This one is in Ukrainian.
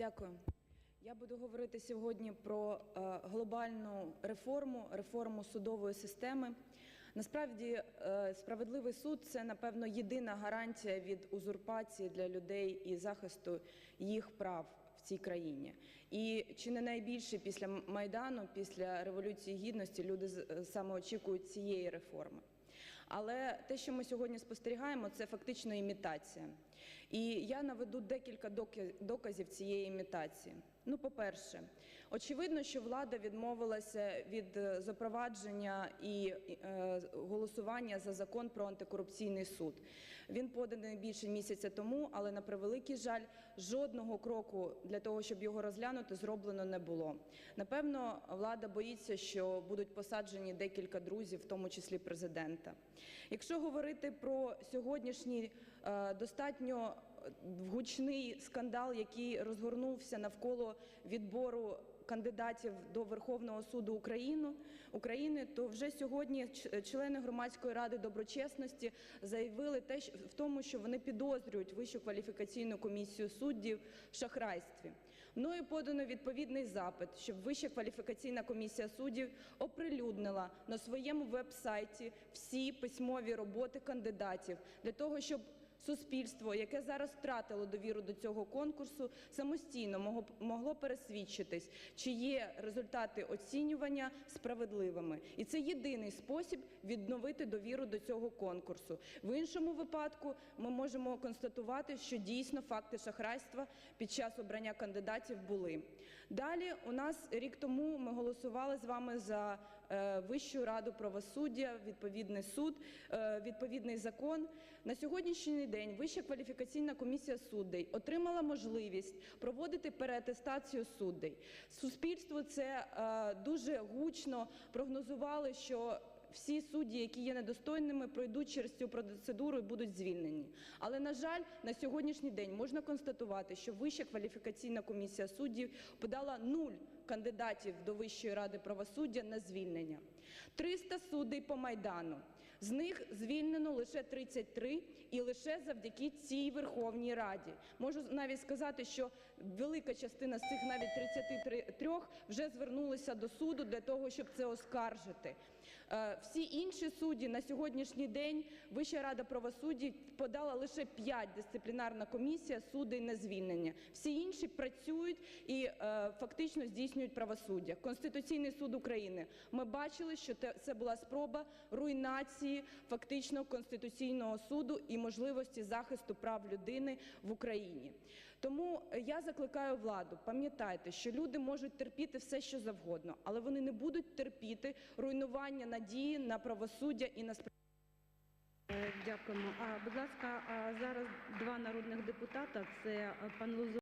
Дякую. Я буду говорити сьогодні про е, глобальну реформу, реформу судової системи. Насправді, е, справедливий суд це, напевно, єдина гарантія від узурпації для людей і захисту їх прав в цій країні. І чи не найбільше після Майдану, після Революції Гідності, люди е, саме очікують цієї реформи. Але те, що ми сьогодні спостерігаємо, це фактично імітація. І я наведу декілька доказів цієї імітації. Ну, по-перше, очевидно, що влада відмовилася від е, запровадження і е, голосування за закон про антикорупційний суд. Він поданий більше місяця тому, але на превеликий жаль, жодного кроку для того, щоб його розглянути, зроблено не було. Напевно, влада боїться, що будуть посаджені декілька друзів, в тому числі президента. Якщо говорити про сьогоднішній е, достатньо гучний скандал, який розгорнувся навколо відбору кандидатів до Верховного суду України, України, то вже сьогодні члени громадської ради доброчесності заявили те, в тому, що вони підозрюють Вищу кваліфікаційну комісію суддів в шахрайстві. Мною подано відповідний запит, щоб Вища кваліфікаційна комісія суддів оприлюднила на своєму веб-сайті всі письмові роботи кандидатів для того, щоб суспільство, яке зараз втратило довіру до цього конкурсу, самостійно могло, пересвідчитись, чи є результати оцінювання справедливими. І це єдиний спосіб відновити довіру до цього конкурсу. В іншому випадку ми можемо констатувати, що дійсно факти шахрайства під час обрання кандидатів були. Далі у нас рік тому ми голосували з вами за е, Вищу раду правосуддя, відповідний суд, е, відповідний закон. На сьогоднішній день Вища кваліфікаційна комісія суддей отримала можливість проводити переатестацію суддей. Суспільство це е, дуже гучно прогнозували, що всі судді, які є недостойними, пройдуть через цю процедуру і будуть звільнені. Але на жаль, на сьогоднішній день можна констатувати, що Вища кваліфікаційна комісія суддів подала нуль кандидатів до Вищої ради правосуддя на звільнення. 300 суддей по майдану. З них звільнено лише 33 і лише завдяки цій Верховній Раді. Можу навіть сказати, що велика частина з цих навіть 33 вже звернулися до суду для того, щоб це оскаржити. Е, Всі інші судді на сьогоднішній день Вища рада правосуддя подала лише 5 дисциплінарна комісія суддей на звільнення. Всі інші працюють і е, фактично здійснюють правосуддя. Конституційний суд України. Ми бачили, що це була спроба руйнації фактично конституційного суду і можливості захисту прав людини в Україні. Тому я закликаю владу, пам'ятайте, що люди можуть терпіти все, що завгодно, але вони не будуть терпіти руйнування надії на правосуддя і на справедливість. Дякуємо. А, будь ласка, зараз два народних депутата. Це е, пан Лозовий